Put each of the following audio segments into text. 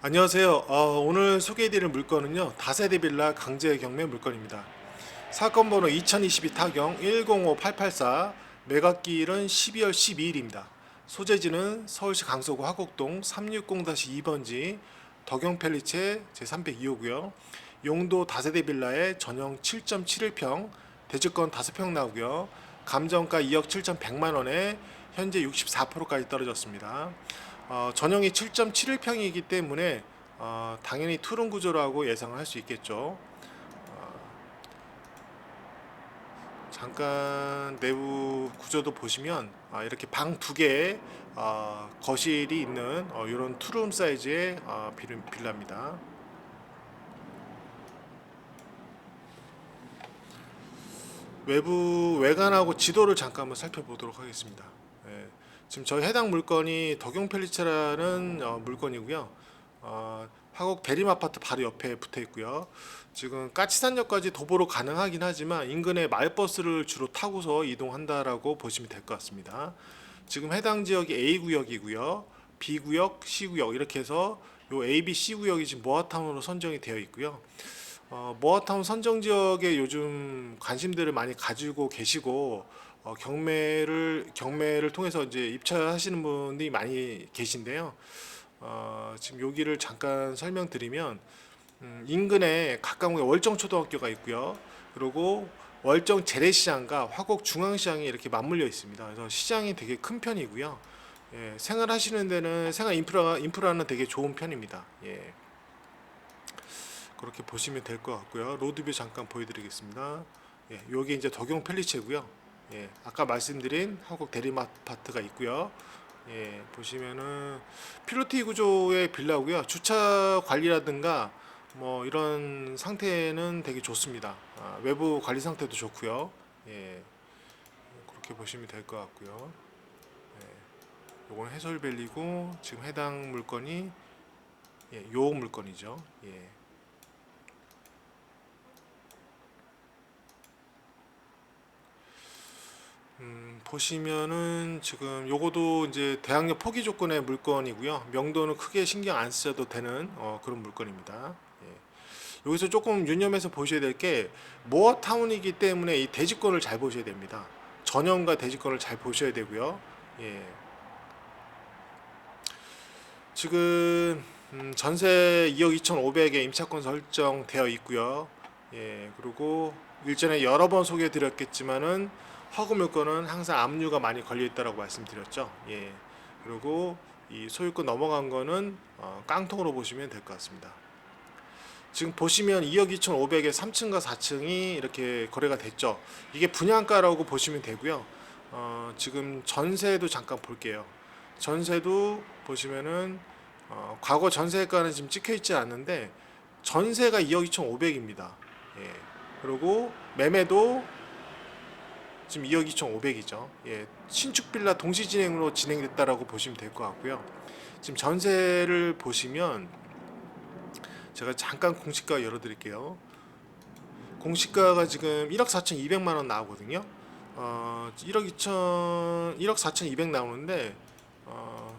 안녕하세요. 어, 오늘 소개해드릴 물건은요 다세대 빌라 강제 경매 물건입니다. 사건 번호 2022 타경 105884 매각기일은 12월 12일입니다. 소재지는 서울시 강서구 화곡동 360-2번지 덕영 펠리체 제302호고요. 용도 다세대 빌라에 전용 7.71평, 대지권 5평 나오고요. 감정가 2억 7,100만 원에 현재 64%까지 떨어졌습니다. 어, 전용이 7.71평이기 때문에 어, 당연히 투룸 구조라고 예상을 할 수 있겠죠. 어, 잠깐 내부 구조도 보시면 아, 이렇게 방 두 개에 어, 거실이 있는 어, 이런 투룸 사이즈의 어, 빌- 빌라입니다. 외부 외관하고 지도를 잠깐 한번 살펴보도록 하겠습니다. 예, 지금 저희 해당 물건이 덕용 펠리체라는 어, 물건이고요. 어, 화곡 대림 아파트 바로 옆에 붙어 있고요. 지금 까치산역까지 도보로 가능하긴 하지만 인근에 마을버스를 주로 타고서 이동한다라고 보시면 될 것 같습니다. 지금 해당 지역이 A 구역이고요. B 구역, C 구역 이렇게 해서 요 A, B, C 구역이 지금 모아타운으로 선정이 되어 있고요. 어, 모아타운 선정 지역에 요즘 관심들을 많이 가지고 계시고 어, 경매를 경매를 통해서 이제 입찰하시는 분들이 많이 계신데요. 어, 지금 여기를 잠깐 설명드리면 음, 인근에 가까운 월정 초등학교가 있고요. 그리고 월정 재래시장과 화곡 중앙시장이 이렇게 맞물려 있습니다. 그래서 시장이 되게 큰 편이고요. 예, 생활하시는 데는 생활 인프라 인프라는 되게 좋은 편입니다. 예. 그렇게 보시면 될 것 같고요. 로드뷰 잠깐 보여드리겠습니다. 예, 여기 이제 덕용 펠리체고요. 예, 아까 말씀드린 한국 대림 아파트가 있고요. 예, 보시면은 필로티 구조의 빌라고요. 주차 관리라든가 뭐 이런 상태는 되게 좋습니다. 아, 외부 관리 상태도 좋고요. 예, 그렇게 보시면 될 것 같고요. 예, 요건 해솔밸리고 지금 해당 물건이 예, 요 물건이죠. 예. 음, 보시면은 지금 요거도 이제 대항력 포기 조건의 물건이고요. 명도는 크게 신경 안 쓰셔도 되는 어, 그런 물건입니다. 예. 여기서 조금 유념해서 보셔야 될 게 모어타운이기 때문에 이 대지권을 잘 보셔야 됩니다. 전형과 대지권을 잘 보셔야 되고요. 예. 지금 음, 전세 2억 2,500에 임차권 설정되어 있고요. 예, 그리고 일전에 여러 번 소개해 드렸겠지만은 허구 물건은 항상 압류가 많이 걸려 있다라고 말씀드렸죠. 예. 그리고 이 소유권 넘어간 거는 어, 깡통으로 보시면 될 것 같습니다. 지금 보시면 2억 2,500에 3층과 4층이 이렇게 거래가 됐죠. 이게 분양가라고 보시면 되고요. 어, 지금 전세도 잠깐 볼게요. 전세도 보시면은 어, 과거 전세가는 지금 찍혀 있지 않는데 전세가 2억 2,500입니다. 예. 그리고 매매도 지금 2억 2,500이죠. 예, 신축 빌라 동시 진행으로 진행됐다라고 보시면 될 것 같고요. 지금 전세를 보시면 제가 잠깐 공시가 열어드릴게요. 공시가가 지금 1억 4,200만 원 나오거든요. 어, 1억 2천, 1억 4,200 나오는데 어,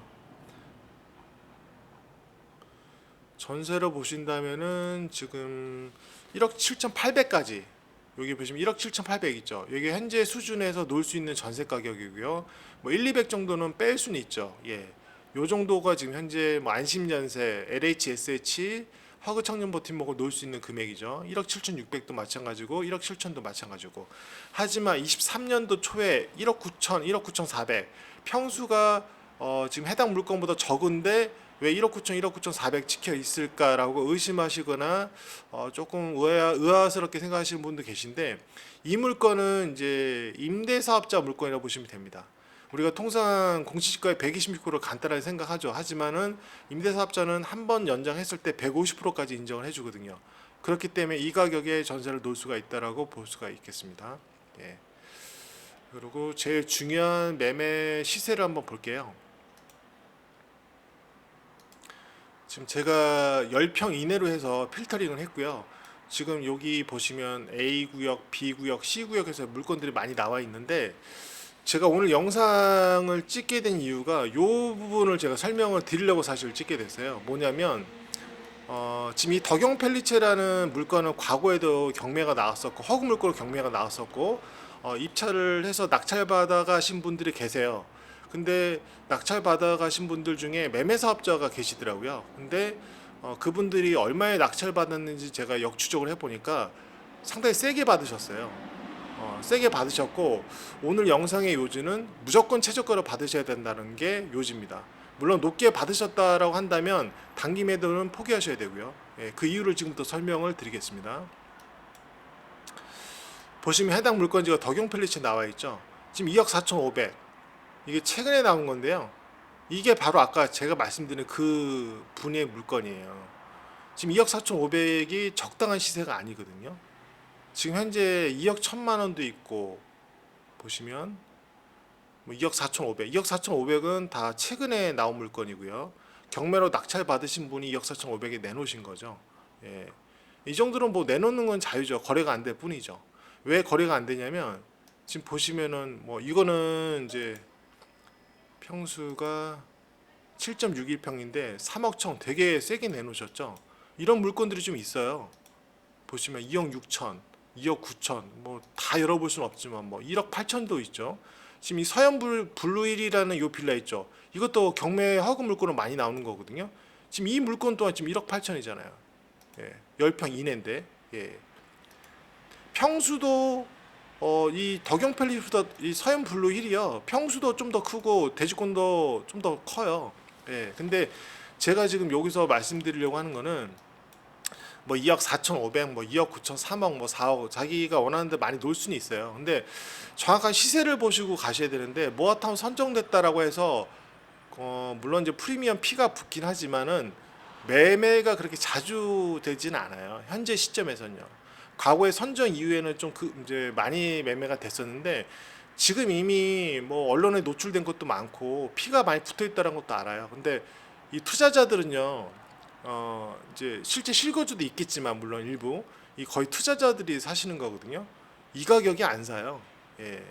전세로 보신다면은 지금 1억 7,800까지 여기 보시면 1억 7,800 있죠. 여기 현재 수준에서 놓을 수 있는 전세 가격이고요. 뭐 1, 200 정도는 뺄 수는 있죠. 예. 요 정도가 지금 현재 뭐 안심전세, LHSH, 화그청년버팀목을 놓을 수 있는 금액이죠. 1억 7,600도 마찬가지고 1억 7천도 마찬가지고. 하지만 23년도 초에 1억 9천, 1억 9,400 평수가 어, 지금 해당 물건보다 적은데 왜 1억 9천, 1억 9천 400 찍혀 있을까라고 의심하시거나 어, 조금 의아, 의아스럽게 생각하시는 분도 계신데 이 물건은 이제 임대사업자 물건이라고 보시면 됩니다. 우리가 통상 공시지가의 126%를 간단하게 생각하죠. 하지만은 임대사업자는 한 번 연장했을 때 150%까지 인정을 해주거든요. 그렇기 때문에 이 가격에 전세를 놓을 수가 있다라고 볼 수가 있겠습니다. 예. 그리고 제일 중요한 매매 시세를 한번 볼게요. 지금 제가 10평 이내로 해서 필터링을 했고요. 지금 여기 보시면 A 구역, B 구역, C 구역에서 물건들이 많이 나와 있는데 제가 오늘 영상을 찍게 된 이유가 이 부분을 제가 설명을 드리려고 사실 찍게 됐어요. 뭐냐면 어, 지금 이 덕용 펠리체라는 물건은 과거에도 경매가 나왔었고 허구 물건으로 경매가 나왔었고 어, 입찰을 해서 낙찰 받아 가신 분들이 계세요. 근데 낙찰 받아가신 분들 중에 매매 사업자가 계시더라고요. 근데 어, 그분들이 얼마에 낙찰 받았는지 제가 역추적을 해보니까 상당히 세게 받으셨어요. 어, 세게 받으셨고 오늘 영상의 요지는 무조건 최저가로 받으셔야 된다는 게 요지입니다. 물론 높게 받으셨다라고 한다면 단기 매도는 포기하셔야 되고요. 예, 그 이유를 지금부터 설명을 드리겠습니다. 보시면 해당 물건지가 덕용 펠리체 나와 있죠. 지금 2억 4,500 이게 최근에 나온 건데요. 이게 바로 아까 제가 말씀드린 그 분의 물건이에요. 지금 2억 4,500이 적당한 시세가 아니거든요. 지금 현재 2억 1천만 원도 있고 보시면 뭐 2억 4,500, 2억 4,500은 다 최근에 나온 물건이고요. 경매로 낙찰 받으신 분이 2억 4,500에 내놓으신 거죠. 예. 이 정도는 뭐 내놓는 건 자유죠. 거래가 안 될 뿐이죠. 왜 거래가 안 되냐면 지금 보시면은 뭐 이거는 이제 평수가 7.61평인데 3억 청 되게 세게 내놓으셨죠. 이런 물건들이 좀 있어요. 보시면 2억 6천, 2억 9천, 뭐 다 열어볼 수는 없지만 뭐 1억 8천도 있죠. 지금 이 서현 블- 블루힐이라는 요 빌라 있죠. 이것도 경매 허구 물건으로 많이 나오는 거거든요. 지금 이 물건 또한 지금 1억 8천이잖아요. 예, 10평 이내인데. 예. 평수도 어, 이 덕용 펠리보다 이 서현 블루 힐이요. 평수도 좀 더 크고 대지권도 좀 더 커요. 예. 근데 제가 지금 여기서 말씀드리려고 하는 거는 뭐 2억 4,500, 뭐 2억 9천, 3억, 뭐 4억 자기가 원하는 데 많이 놓을 수는 있어요. 근데 정확한 시세를 보시고 가셔야 되는데 모아타운 선정됐다라고 해서 어, 물론 이제 프리미엄 피가 붙긴 하지만은 매매가 그렇게 자주 되지는 않아요. 현재 시점에서는요. 과거에 선정 이후에는 좀 그 이제 많이 매매가 됐었는데 지금 이미 뭐 언론에 노출된 것도 많고 피가 많이 붙어 있다는 것도 알아요. 근데 이 투자자들은요. 어 이제 실제 실거주도 있겠지만 물론 일부 이 거의 투자자들이 사시는 거거든요. 이 가격이 안 사요. 예.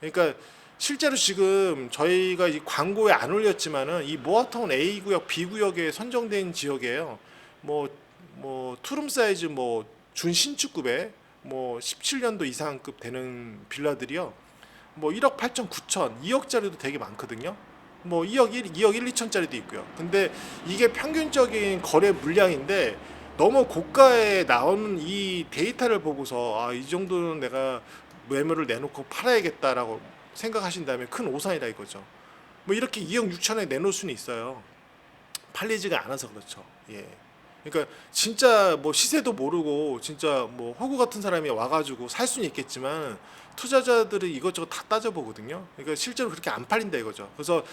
그러니까 실제로 지금 저희가 이 광고에 안 올렸지만은 이 모아타운 A 구역, B 구역에 선정된 지역이에요. 뭐 뭐 투룸 사이즈 뭐 준신축급에 뭐 17년도 이상급 되는 빌라들이요. 뭐 1억 8천 9천, 2억짜리도 되게 많거든요. 뭐 2억 1, 2억 1, 2천짜리도 있고요. 근데 이게 평균적인 거래 물량인데 너무 고가에 나오는 이 데이터를 보고서 아, 이 정도는 내가 매물을 내놓고 팔아야겠다라고 생각하신다면 큰 오산이다 이거죠. 뭐 이렇게 2억 6천에 내놓을 수는 있어요. 팔리지가 않아서 그렇죠. 예. 그러니까 진짜 뭐 시세도 모르고 진짜 뭐 호구 같은 사람이 와가지고 살 수는 있겠지만 투자자들이 이것저것 다 따져보거든요. 그러니까 실제로 그렇게 안 팔린다 이거죠. 그래서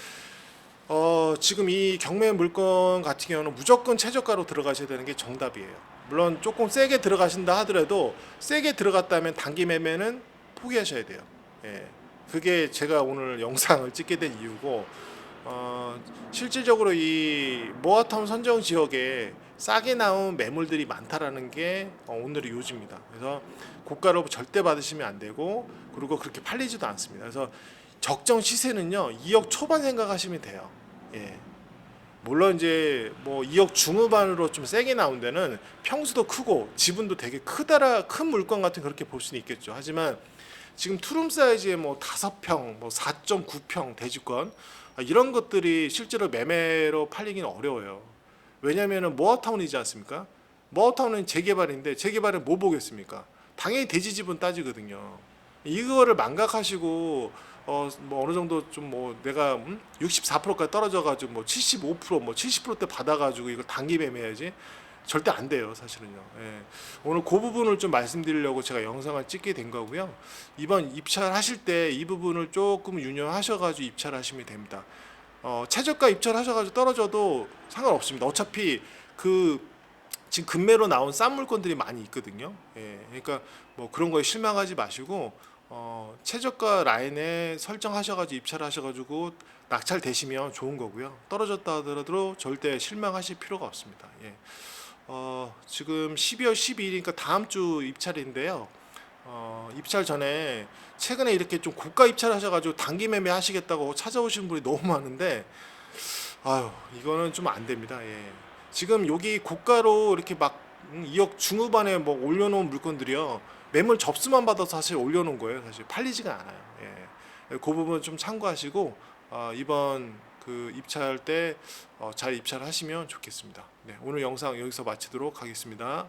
어 지금 이 경매 물건 같은 경우는 무조건 최저가로 들어가셔야 되는 게 정답이에요. 물론 조금 세게 들어가신다 하더라도 세게 들어갔다면 단기 매매는 포기하셔야 돼요. 예. 그게 제가 오늘 영상을 찍게 된 이유고 어, 실질적으로 이 모아타운 선정 지역에 싸게 나온 매물들이 많다라는 게 어, 오늘의 요지입니다. 그래서 고가로 절대 받으시면 안 되고 그리고 그렇게 팔리지도 않습니다. 그래서 적정 시세는요 2억 초반 생각하시면 돼요. 예. 물론 이제 뭐 2억 중후반으로 좀 세게 나온 데는 평수도 크고 지분도 되게 크다라 큰 물건 같은 그렇게 볼 수는 있겠죠. 하지만 지금 투룸 사이즈의 뭐 다섯 평, 뭐 4.9평 대지권 아, 이런 것들이 실제로 매매로 팔리기는 어려워요. 왜냐하면은 모아타운이지 않습니까? 모아타운은 재개발인데 재개발을 뭐 보겠습니까? 당연히 대지 지분 따지거든요. 이거를 망각하시고 어 뭐 어느 정도 좀 뭐 내가 음? 64%까지 떨어져 가지고 뭐 75%뭐 70%대 받아 가지고 이걸 단기 매매해야지 절대 안 돼요, 사실은요. 예. 오늘 그 부분을 좀 말씀드리려고 제가 영상을 찍게 된 거고요. 이번 입찰하실 때 이 부분을 조금 유념하셔가지고 입찰하시면 됩니다. 어, 최저가 입찰하셔가지고 떨어져도 상관없습니다. 어차피 그 지금 금매로 나온 싼 물건들이 많이 있거든요. 예, 그러니까 뭐 그런 거에 실망하지 마시고 어, 최저가 라인에 설정하셔가지고 입찰하셔가지고 낙찰 되시면 좋은 거고요. 떨어졌다 하더라도 절대 실망하실 필요가 없습니다. 예. 어, 지금 12월 12일이니까 다음 주 입찰인데요. 어, 입찰 전에 최근에 이렇게 좀 고가 입찰하셔가지고 단기 매매 하시겠다고 찾아오시는 분이 너무 많은데 아유 이거는 좀 안 됩니다. 예. 지금 여기 고가로 이렇게 막 음, 2억 중후반에 뭐 올려놓은 물건들이요 매물 접수만 받아서 사실 올려놓은 거예요. 사실 팔리지가 않아요. 예. 그 부분 좀 참고하시고 어, 이번 그 입찰 때 어, 잘 입찰하시면 좋겠습니다. 네, 오늘 영상 여기서 마치도록 하겠습니다.